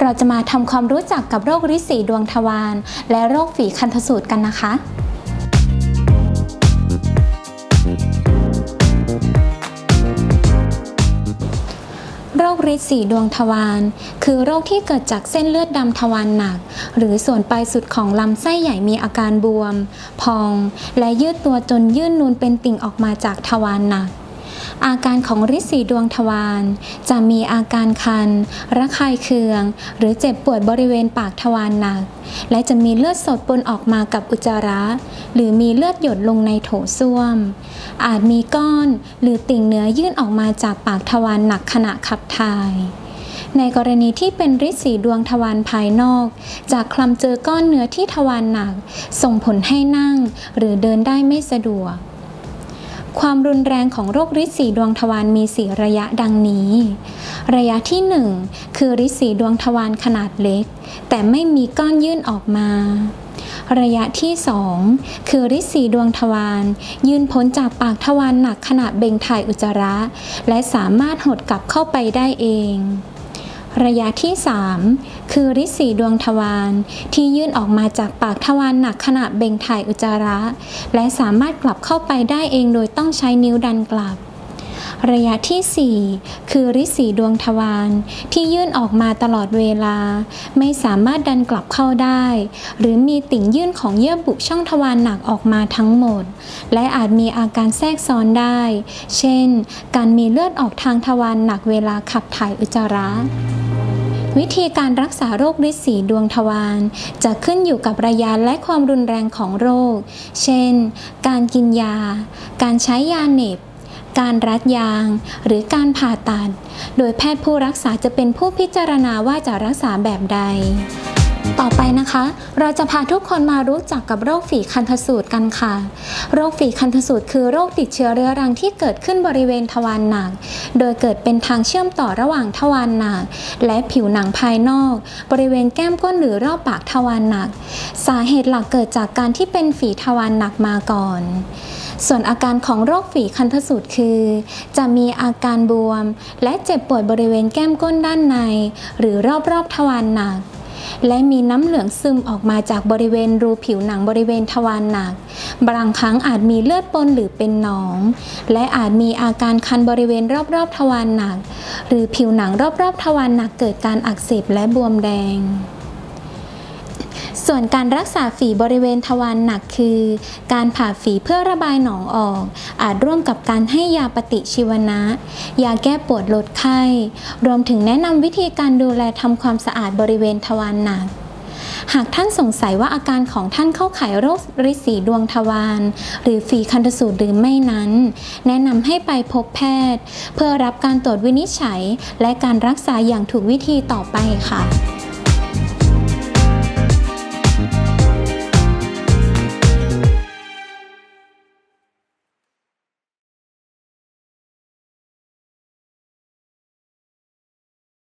เราจะมาทำความรู้จักกับโรคริดสีดวงทวารและโรคฝีคันธสูตรกันนะคะโรคริดสีดวงทวารคือโรคที่เกิดจากเส้นเลือดดำทวารหนัก หรือส่วนปลายสุดของลำไส้ใหญ่มีอาการบวม พอง และยืดตัวจนยื่นนูนเป็นติ่งออกมาจากทวารหนัก อาการของริดสีดวงทวารจะมีอาการคัน ระคายเคือง หรือเจ็บปวดบริเวณปากทวารหนัก และจะมีเลือดสดปนออกมากับอุจจาระ หรือมีเลือดหยดลงในโถส้วม อาจมีก้อนหรือติ่งเนื้อยื่นออกมาจากปากทวารหนักขณะขับถ่ายในกรณีที่เป็นริดสีดวงทวารภายนอก จากคลำเจอก้อนเนื้อที่ทวารหนัก ส่งผลให้นั่ง หรือเดินได้ไม่สะดวก ความรุนแรงของโรคริดสีดวงทวารมี 4 ระยะดังนี้ ระยะที่ 1 คือริดสีดวงทวารขนาดเล็ก แต่ไม่มีก้อนยื่นออกมา ระยะที่ 2 คือริดสีดวงทวารยื่นพ้นจากปากทวารหนักขณะเบ่งถ่ายอุจจาระ และสามารถหดกลับเข้าไปได้เอง ระยะที่ 3 คือริดสีดวงทวารที่ยื่นออกมาจากปากทวารหนักขณะเบ่งถ่ายอุจจาระ และสามารถกลับเข้าไปได้เองโดยต้องใช้นิ้วดันกลับระยะทีสี่4 คือริดสีดวงทวารที่ยื่นออกมาตลอดเวลา ไม่สามารถดันกลับเข้าได้ หรือมีติ่งยื่นของเยื่อบุช่องทวารหนักออกมาทั้งหมด และอาจมีอาการแทรกซ้อนได้ เช่น การมีเลือดออกทางทวารหนักเวลาขับถ่ายอุจจาระ วิธีการรักษาโรคริดสีดวงทวารจะขึ้นอยู่กับระยะและความรุนแรงของโรค เช่น การกินยา การใช้ยาเหน็บ การรัดยาง หรือการผ่าตัด โดยแพทย์ผู้รักษาจะเป็นผู้พิจารณาว่าจะรักษาแบบใด ต่อไปนะคะ เราจะพาทุกคนมารู้จักกับโรคฝีคันธสูตรกันค่ะ โรคฝีคันธสูตรคือโรคติดเชื้อเรื้อรังที่เกิดขึ้นบริเวณทวารหนัก โดยเกิดเป็นทางเชื่อมต่อระหว่างทวารหนัก และผิวหนังภายนอก บริเวณแก้มก้นหรือรอบปากทวารหนัก สาเหตุหลักเกิดจากการที่เป็นฝีทวารหนักมาก่อนส่วนอาการของโรคฝีคันธสูตรคือ จะมีอาการบวม และเจ็บปวดบริเวณแก้มก้นด้านใน หรือรอบๆทวารหนัก และมีน้ำเหลืองซึมออกมาจากบริเวณรูผิวหนังบริเวณทวารหนัก บางครั้งอาจมีเลือดปนหรือเป็นหนอง และอาจมีอาการคันบริเวณรอบๆทวารหนัก หรือผิวหนังรอบๆทวารหนักเกิดการอักเสบและบวมแดง ส่วนการรักษาฝีบริเวณทวารหนักคือ การผ่าฝีเพื่อระบายหนองออก อาจร่วมกับการให้ยาปฏิชีวนะ ยาแก้ปวดลดไข้ รวมถึงแนะนำวิธีการดูแลทำความสะอาดบริเวณทวารหนักหากท่านสงสัยว่าอาการของท่านเข้าข่ายโรคริดสีดวงทวารหรือฝีคันธสูตรหรือไม่นั้น แนะนำให้ไปพบแพทย์ เพื่อรับการตรวจวินิจฉัย และการรักษาอย่างถูกวิธีต่อไปค่ะ